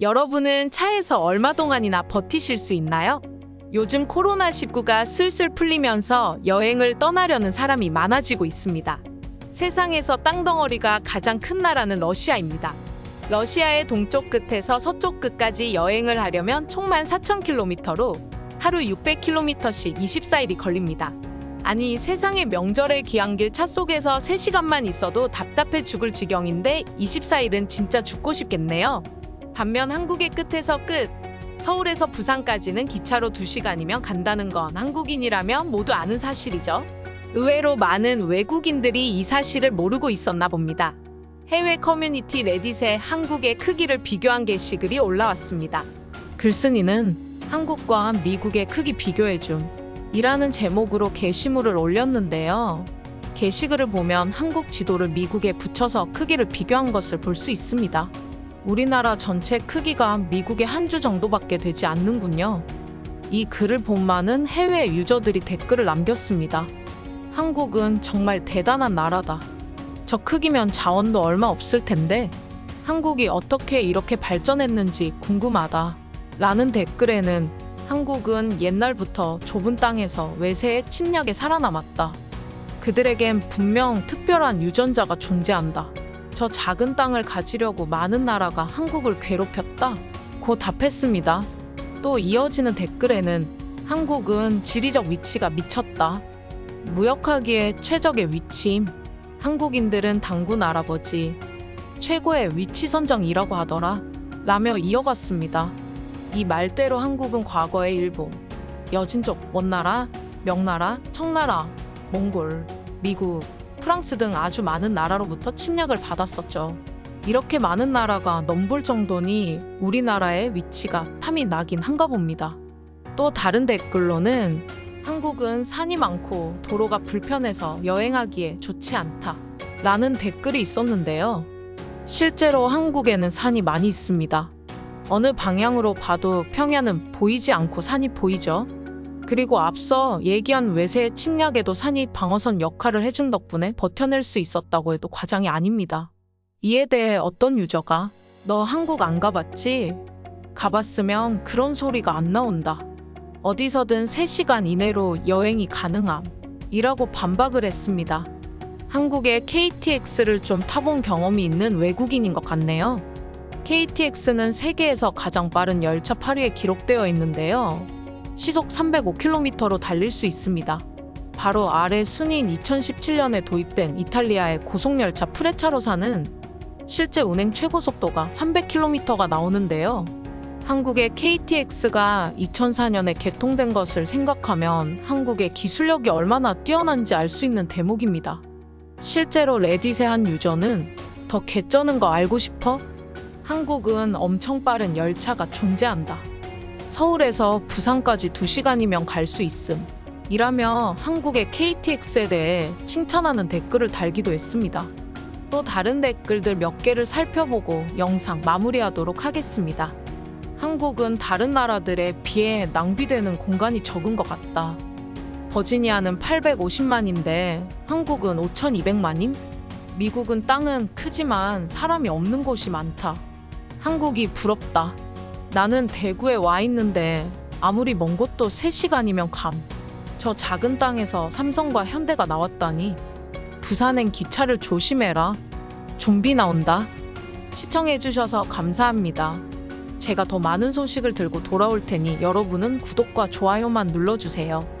여러분은 차에서 얼마 동안이나 버티실 수 있나요? 요즘 코로나19가 슬슬 풀리면서 여행을 떠나려는 사람이 많아지고 있습니다. 세상에서 땅덩어리가 가장 큰 나라는 러시아입니다. 러시아의 동쪽 끝에서 서쪽 끝까지 여행을 하려면 총만 4,000km로 하루 600km씩 24일이 걸립니다. 아니 세상의 명절에 귀한 길 차 속에서 3시간만 있어도 답답해 죽을 지경인데 24일은 진짜 죽고 싶겠네요. 반면 한국의 끝에서 끝, 서울에서 부산까지는 기차로 2시간이면 간다는 건 한국인이라면 모두 아는 사실이죠. 의외로 많은 외국인들이 이 사실을 모르고 있었나 봅니다. 해외 커뮤니티 레딧에 한국의 크기를 비교한 게시글이 올라왔습니다. 글쓴이는 한국과 미국의 크기 비교해줌 이라는 제목으로 게시물을 올렸는데요. 게시글을 보면 한국 지도를 미국에 붙여서 크기를 비교한 것을 볼 수 있습니다. 우리나라 전체 크기가 미국의 한 주 정도밖에 되지 않는군요. 이 글을 본 많은 해외 유저들이 댓글을 남겼습니다. 한국은 정말 대단한 나라다. 저 크기면 자원도 얼마 없을 텐데 한국이 어떻게 이렇게 발전했는지 궁금하다. 라는 댓글에는 한국은 옛날부터 좁은 땅에서 외세의 침략에 살아남았다. 그들에겐 분명 특별한 유전자가 존재한다. 저 작은 땅을 가지려고 많은 나라가 한국을 괴롭혔다. 고 답했습니다. 또 이어지는 댓글에는 한국은 지리적 위치가 미쳤다. 무역하기에 최적의 위치임. 한국인들은 당군 할아버지, 최고의 위치 선정이라고 하더라. 라며 이어갔습니다. 이 말대로 한국은 과거의 일본, 여진족, 원나라, 명나라, 청나라, 몽골, 미국, 프랑스 등 아주 많은 나라로부터 침략을 받았었죠. 이렇게 많은 나라가 넘볼 정도니 우리나라의 위치가 탐이 나긴 한가 봅니다. 또 다른 댓글로는 한국은 산이 많고 도로가 불편해서 여행하기에 좋지 않다. 라는 댓글이 있었는데요. 실제로 한국에는 산이 많이 있습니다. 어느 방향으로 봐도 평야는 보이지 않고 산이 보이죠. 그리고 앞서 얘기한 외세의 침략에도 산이 방어선 역할을 해준 덕분에 버텨낼 수 있었다고 해도 과장이 아닙니다. 이에 대해 어떤 유저가 너 한국 안 가봤지? 가봤으면 그런 소리가 안 나온다. 어디서든 3시간 이내로 여행이 가능함. 이라고 반박을 했습니다. 한국의 KTX를 좀 타본 경험이 있는 외국인인 것 같네요. KTX는 세계에서 가장 빠른 열차 8위에 기록되어 있는데요. 시속 305km로 달릴 수 있습니다. 바로 아래 순위인 2017년에 도입된 이탈리아의 고속열차 프레차로사는 실제 운행 최고 속도가 300km가 나오는데요. 한국의 KTX가 2004년에 개통된 것을 생각하면 한국의 기술력이 얼마나 뛰어난지 알 수 있는 대목입니다. 실제로 레딧의 한 유저는 더 개쩌는 거 알고 싶어? 한국은 엄청 빠른 열차가 존재한다. 서울에서 부산까지 2시간이면 갈 수 있음. 이라며 한국의 KTX에 대해 칭찬하는 댓글을 달기도 했습니다. 또 다른 댓글들 몇 개를 살펴보고 영상 마무리하도록 하겠습니다. 한국은 다른 나라들에 비해 낭비되는 공간이 적은 것 같다. 버지니아는 850만인데 한국은 5200만임? 미국은 땅은 크지만 사람이 없는 곳이 많다. 한국이 부럽다. 나는 대구에 와 있는데 아무리 먼 곳도 3시간이면 감. 저 작은 땅에서 삼성과 현대가 나왔다니. 부산행 기차를 조심해라. 좀비 나온다. 시청해주셔서 감사합니다. 제가 더 많은 소식을 들고 돌아올 테니 여러분은 구독과 좋아요만 눌러주세요.